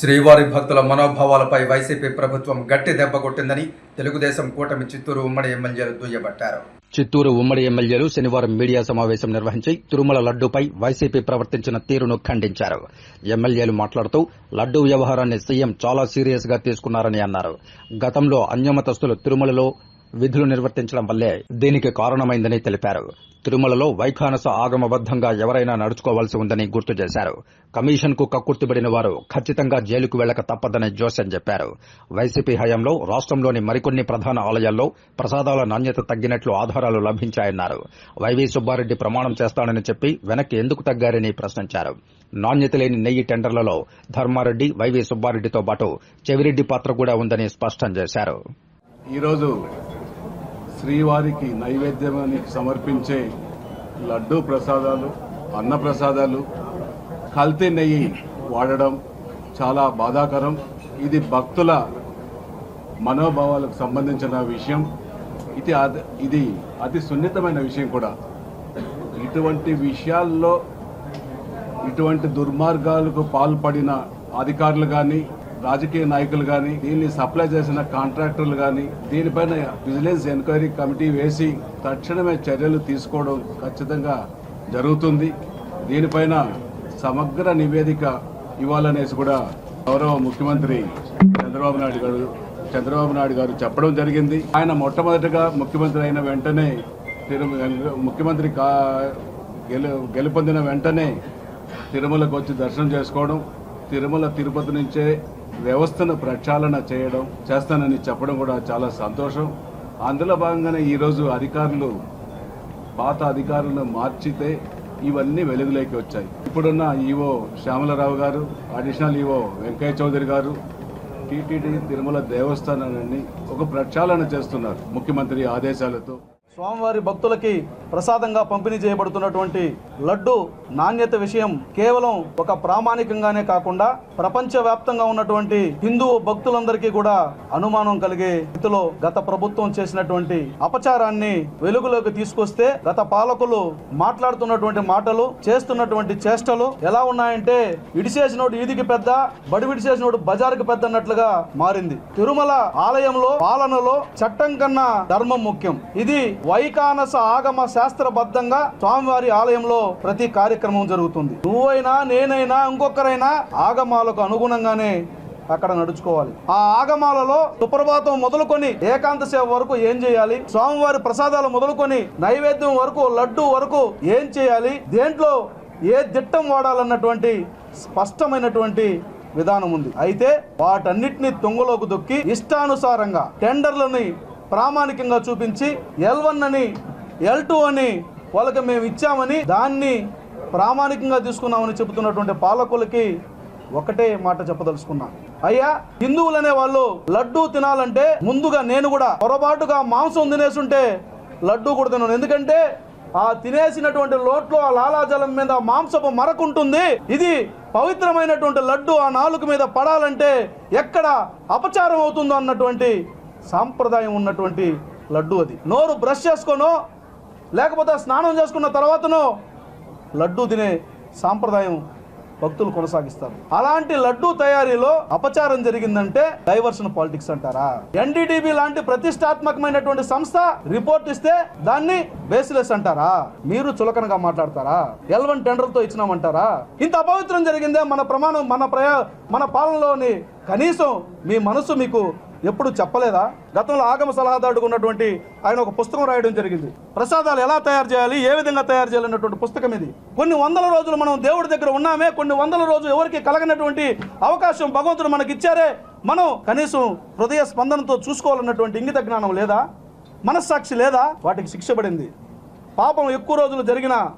శ్రీవారి భక్తుల మనోభావాలపై వైసీపీ ప్రభుత్వం గట్టి దెబ్బ కొట్టిందని తెలుగుదేశం కూటమి చిత్తూరు ఉమ్మడి ఎమ్మెల్యేలు దుయ్యబట్టారు. చిత్తూరు ఉమ్మడి ఎమ్మెల్యేలు శనివారం మీడియా సమావేశం నిర్వహించి తిరుమల లడ్డూపై వైసీపీ ప్రవర్తించిన తీరును ఖండించారు. ఎమ్మెల్యేలు మాట్లాడుతూ లడ్డూ వ్యవహారాన్ని సీఎం చాలా సీరియస్గా తీసుకున్నారని అన్నారు. గతంలో అన్యమతస్తులు తిరుమలలో విధులు నిర్వర్తించడం వల్లే దీనికి కారణమైందని తెలిపారు. తిరుమలలో వైఖానస ఆగమబద్దంగా ఎవరైనా నడుచుకోవాల్సి ఉందని గుర్తు చేశారు. కమిషన్కు కక్కుర్తిబడిన వారు ఖచ్చితంగా జైలుకు వెళ్ళక తప్పదని జోసెన్ చెప్పారు. వైసీపీ హయాంలో రాష్ట్రంలోని మరికొన్ని ప్రధాన ఆలయాల్లో ప్రసాదాల నాణ్యత తగ్గినట్లు ఆధారాలు లభించాయన్నారు. వైవీ సుబ్బారెడ్డి ప్రమాణం చేస్తానని చెప్పి వెనక్కి ఎందుకు తగ్గారని ప్రశ్నించారు. నాణ్యత లేని నెయ్యి టెండర్లలో ధర్మారెడ్డి వైవీ సుబ్బారెడ్డితో పాటు చెవిరెడ్డి పాత్ర కూడా ఉందని స్పష్టం చేశారు. ఈరోజు శ్రీవారికి నైవేద్యానికి సమర్పించే లడ్డూ ప్రసాదాలు అన్న ప్రసాదాలు కల్తీ నెయ్యి వాడడం చాలా బాధాకరం. ఇది భక్తుల మనోభావాలకు సంబంధించిన విషయం. ఇది ఇది అతి సున్నితమైన విషయం కూడా. ఇటువంటి విషయాల్లో ఇటువంటి దుర్మార్గాలకు పాల్పడిన అధికారులు కానీ రాజకీయ నాయకులు కానీ దీన్ని సప్లై చేసిన కాంట్రాక్టర్లు కానీ దీనిపైన విజిలెన్స్ ఎంక్వైరీ కమిటీ వేసి తక్షణమే చర్యలు తీసుకోవడం ఖచ్చితంగా జరుగుతుంది. దీనిపైన సమగ్ర నివేదిక ఇవ్వాలనేసి కూడా గౌరవ ముఖ్యమంత్రి చంద్రబాబు నాయుడు గారు చంద్రబాబు నాయుడు గారు చెప్పడం జరిగింది. ఆయన మొట్టమొదటిగా ముఖ్యమంత్రి అయిన వెంటనే ముఖ్యమంత్రి కా గెలు గెలుపొందిన వెంటనే తిరుమలకు వచ్చి దర్శనం చేసుకోవడం తిరుమల తిరుపతి నుంచే వ్యవస్థను ప్రక్షాళన చేయడం చేస్తానని చెప్పడం కూడా చాలా సంతోషం. అందులో భాగంగానే ఈరోజు అధికారులు పాత అధికారులను మార్చితే ఇవన్నీ వెలుగులోకి వచ్చాయి. ఇప్పుడున్న ఈవో శ్యామలరావు గారు అడిషనల్ ఈవో వెంకయ్య చౌదరి గారు టీటీడీ తిరుమల దేవస్థానాన్ని ఒక ప్రక్షాళన చేస్తున్నారు ముఖ్యమంత్రి ఆదేశాలతో. స్వామివారి భక్తులకి ప్రసాదంగా పంపిణీ చేయబడుతున్నటువంటి లడ్డు నాణ్యత విషయం కేవలం ఒక ప్రామాణికంగానే కాకుండా ప్రపంచవ్యాప్తంగా ఉన్నటువంటి హిందూ భక్తులందరికీ కూడా అనుమానం కలిగే స్థితిలో గత ప్రభుత్వం చేసినటువంటి అపచారాన్ని వెలుగులోకి తీసుకొస్తే గత పాలకులు మాట్లాడుతున్నటువంటి మాటలు చేస్తున్నటువంటి చేష్టలు ఎలా ఉన్నాయంటే ఇడిసేసినోడు ఈదికి పెద్ద బడి విడిసేసినోడు బజారుకి పెద్ద అన్నట్లుగా మారింది. తిరుమల ఆలయంలో పాలనలో చట్టం కన్నా ధర్మం ముఖ్యం. ఇది వైకానస ఆగమ శాస్త్రబద్ధంగా స్వామివారి ఆలయంలో ప్రతి కార్యక్రమం జరుగుతుంది. నువ్వైనా నేనైనా ఇంకొకరైనా ఆగమాలకు అనుగుణంగానే అక్కడ నడుచుకోవాలి. ఆ ఆగమాలలో సుప్రభాతం మొదలుకొని ఏకాంత సేవ వరకు ఏం చేయాలి? స్వామివారి ప్రసాదాలు మొదలుకొని నైవేద్యం వరకు లడ్డు వరకు ఏం చేయాలి? దేంట్లో ఏ దిట్టం వాడాలన్నటువంటి స్పష్టమైనటువంటి విధానం ఉంది. అయితే వాటన్నిటిని తొంగలోకి దొక్కి ఇష్టానుసారంగా టెండర్లని ప్రామాణికంగా చూపించి ఎల్ వన్ అని ఎల్ టూ అని వాళ్ళకి మేము ఇచ్చామని దాన్ని ప్రామాణికంగా తీసుకున్నామని చెబుతున్నటువంటి పాలకులకి ఒకటే మాట చెప్పదలుచుకున్నాను అయ్యా హిందువులనే వాళ్ళు లడ్డూ తినాలంటే ముందుగా నేను కూడా పొరపాటుగా మాంసం తినేసుంటే లడ్డూ కూడా తినను. ఎందుకంటే ఆ తినేసినటువంటి లోట్లో ఆ లాలాజలం మీద మాంసపు మరకుంటుంది. ఇది పవిత్రమైనటువంటి లడ్డు ఆ నాలుగు మీద పడాలంటే ఎక్కడ అపచారం అవుతుందో అన్నటువంటి సాంప్రదాయం ఉన్నటువంటి లడ్డు అది. నోరు బ్రష్ చేసుకోనో లేకపోతే స్నానం చేసుకున్న తర్వాతనో లడ్డూ తినే సాంప్రదాయం భక్తులు కొనసాగిస్తారు. అలాంటి లడ్డూ తయారీలో అపచారం జరిగిందంటే డైవర్షన్ పాలిటిక్స్ అంటారా? ఎన్డీటీబీ లాంటి ప్రతిష్టాత్మకమైనటువంటి సంస్థ రిపోర్ట్ ఇస్తే దాన్ని బేస్లెస్ అంటారా? మీరు చులకనగా మాట్లాడతారా? ఎల్ వన్ టెండర్తో ఇచ్చినామంటారా? ఇంత అపవిత్రం జరిగిందే మన ప్రమాణం మన ప్రయా మన పాలనలోని కనీసం మీ మనసు మీకు ఎప్పుడు చెప్పలేదా? గతంలో ఆగమ సలహాదారుడు ఉన్నటువంటి ఆయన ఒక పుస్తకం రాయడం జరిగింది. ప్రసాదాలు ఎలా తయారు చేయాలి? ఏ విధంగా తయారు చేయాలన్నటువంటి పుస్తకం ఇది. కొన్ని వందల రోజులు మనం దేవుడి దగ్గర ఉన్నామే కొన్ని వందల రోజులు ఎవరికి కలగనటువంటి అవకాశం భగవంతుడు మనకి ఇచ్చారే మనం కనీసం హృదయ స్పందనతో చూసుకోవాలన్నటువంటి ఇంగిత జ్ఞానం లేదా? మనస్సాక్షి లేదా? వాటికి శిక్ష పడింది. పాపం ఎక్కువ రోజులు జరిగిన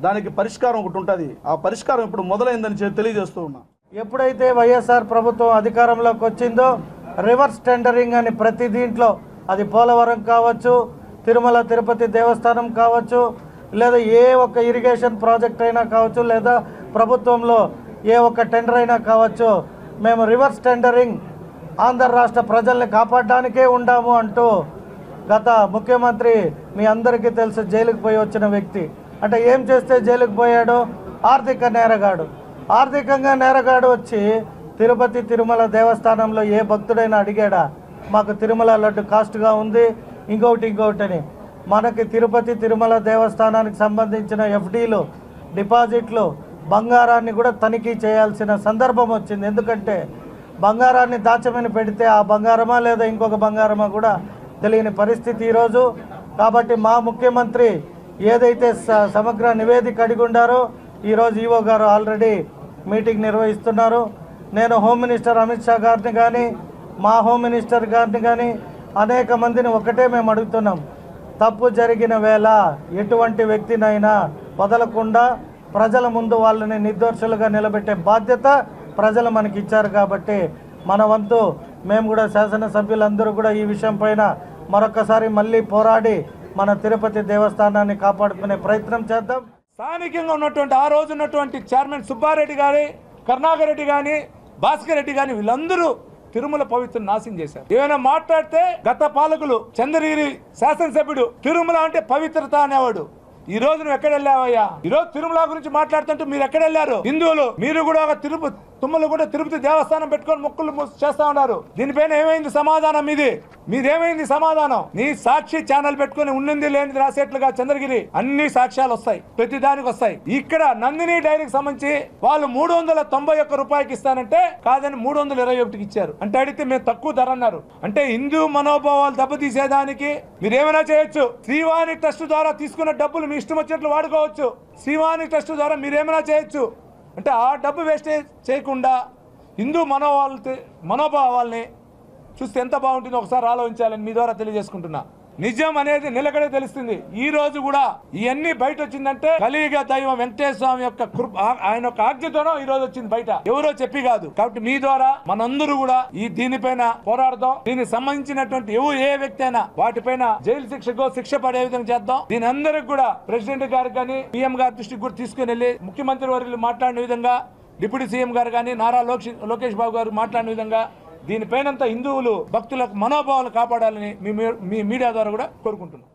దానికి పరిష్కారం ఒకటి ఉంటుంది. ఆ పరిష్కారం ఇప్పుడు మొదలైందని తెలియజేస్తూ ఉన్నా. ఎప్పుడైతే వైఎస్ఆర్ ప్రభుత్వం అధికారంలోకి వచ్చిందో రివర్స్ టెండరింగ్ అని ప్రతి దీంట్లో అది పోలవరం కావచ్చు తిరుమల తిరుపతి దేవస్థానం కావచ్చు లేదా ఏ ఒక్క ఇరిగేషన్ ప్రాజెక్ట్ అయినా కావచ్చు లేదా ప్రభుత్వంలో ఏ ఒక్క టెండర్ అయినా కావచ్చు మేము రివర్స్ టెండరింగ్ ఆంధ్ర రాష్ట్ర ప్రజల్ని కాపాడడానికే ఉండాము అంటూ గత ముఖ్యమంత్రి మీ అందరికీ తెలుసు జైలుకు పోయి వచ్చిన వ్యక్తి. అంటే ఏం చేస్తే జైలుకు పోయాడు? ఆర్థిక నేరగాడు. ఆర్థికంగా నేరగాడు వచ్చి తిరుపతి తిరుమల దేవస్థానంలో ఏ భక్తుడైనా అడిగాడా మాకు తిరుమల లడ్డు కాస్ట్గా ఉంది ఇంకొకటి ఇంకొకటి అని. మనకి తిరుపతి తిరుమల దేవస్థానానికి సంబంధించిన ఎఫ్డీలు డిపాజిట్లు బంగారాన్ని కూడా తనిఖీ చేయాల్సిన సందర్భం వచ్చింది. ఎందుకంటే బంగారాన్ని దాచమని పెడితే ఆ బంగారమా లేదా ఇంకొక బంగారమా కూడా తెలియని పరిస్థితి ఈరోజు. కాబట్టి మా ముఖ్యమంత్రి ఏదైతే స- సమగ్ర నివేదిక అడిగి ఉండారో ఈరోజు ఈవో గారు ఆల్రెడీ మీటింగ్ నిర్వహిస్తున్నారు. నేను హోమ్ మినిస్టర్ అమిత్ షా గారిని కానీ మా హోమ్ మినిస్టర్ గారిని కానీ అనేక మందిని ఒకటే మేము అడుగుతున్నాం. తప్పు జరిగిన వేళ ఎటువంటి వ్యక్తినైనా వదలకుండా ప్రజల ముందు వాళ్ళని నిర్దోషులుగా నిలబెట్టే బాధ్యత ప్రజలు మనకి ఇచ్చారు కాబట్టి మన వంతు మేము కూడా శాసనసభ్యులందరూ కూడా ఈ విషయం పైన మరొకసారి మళ్ళీ పోరాడి మన తిరుపతి దేవస్థానాన్ని కాపాడుకునే ప్రయత్నం చేద్దాం. స్థానికంగా ఉన్నటువంటి ఆ రోజు ఉన్నటువంటి చైర్మన్ సుబ్బారెడ్డి గారి కరుణాకర్ రెడ్డి కానీ భాస్కర్ రెడ్డి గాని వీళ్ళందరూ తిరుమల పవిత్ర నాశనం చేశారు. ఏమైనా మాట్లాడితే గత పాలకులు చంద్రగిరి శాసనసభ్యుడు తిరుమల అంటే పవిత్రత అనేవాడు. ఈ రోజు నువ్వు ఎక్కడ వెళ్ళావయ్యా? ఈ రోజు తిరుమల గురించి మాట్లాడుతుంటే మీరు ఎక్కడ వెళ్ళారు? హిందువులు మీరు కూడా ఒక తిరుపతి తుమ్మలు కూడా తిరుపతి దేవస్థానం పెట్టుకొని మొక్కులు చేస్తా ఉన్నారు. దీనిపైన ఏమైంది సమాధానం మీది? మీదేమైంది సమాధానం? నీ సాక్షి ఛానల్ పెట్టుకొని ఉన్నింది లేనిది రాసేట్లుగా చంద్రగిరి. అన్ని సాక్ష్యాలు వస్తాయి. ప్రతి దానికి వస్తాయి. ఇక్కడ నందిని డైరీకి సంబంధించి వాళ్ళు మూడు వందల తొంభై ఒక్క రూపాయకి ఇస్తానంటే కాదని మూడు వందల ఇరవై ఒకటికి ఇచ్చారు. అంటే అడిగితే మేము తక్కువ ధర అన్నారు. అంటే హిందూ మనోభావాలు దెబ్బతీసేదానికి మీరేమైనా చేయొచ్చు. శ్రీవాణి ట్రస్ట్ ద్వారా తీసుకున్న డబ్బులు మీ ఇష్టం వచ్చినట్లు వాడుకోవచ్చు. శ్రీవాణి ట్రస్ట్ ద్వారా మీరేమైనా చేయొచ్చు. అంటే ఆ డబ్బు వేస్టేజ్ చేయకుండా హిందూ మనోభావాలు మనోభావాల్ని చూస్తే ఎంత బాగుంటుందో ఒకసారి ఆలోచించాలని మీ ద్వారా తెలియజేసుకుంటున్నా. నిజం అనేది నిలకడే తెలుస్తుంది. ఈ రోజు కూడా ఇవన్నీ బయట వచ్చిందంటే కలియుగ దైవం వెంకటేశ్వర స్వామి యొక్క కృప ఆయన యొక్క ఆజ్ఞతోనో ఈ రోజు వచ్చింది బయట. ఎవరో చెప్పి కాదు. కాబట్టి మీ ద్వారా మనందరూ కూడా ఈ దీనిపైన పోరాడదాం. దీనికి సంబంధించినటువంటి ఎవరు ఏ వ్యక్తి అయినా వాటిపైన జైలు శిక్షకో శిక్ష పడే విధంగా చేద్దాం. దీని అందరికి కూడా ప్రెసిడెంట్ గారు కానీ పిఎం గారి దృష్టికి కూడా తీసుకుని వెళ్ళి ముఖ్యమంత్రి వర్యులు మాట్లాడిన విధంగా డిప్యూటీ సీఎం గారు కానీ నారా లోకేష్ బాబు గారు మాట్లాడిన విధంగా దీనిపైనంత హిందువులు భక్తులకు మనోభావాలు కాపాడాలని మీ మీ మీడియా ద్వారా కూడా కోరుకుంటున్నాం.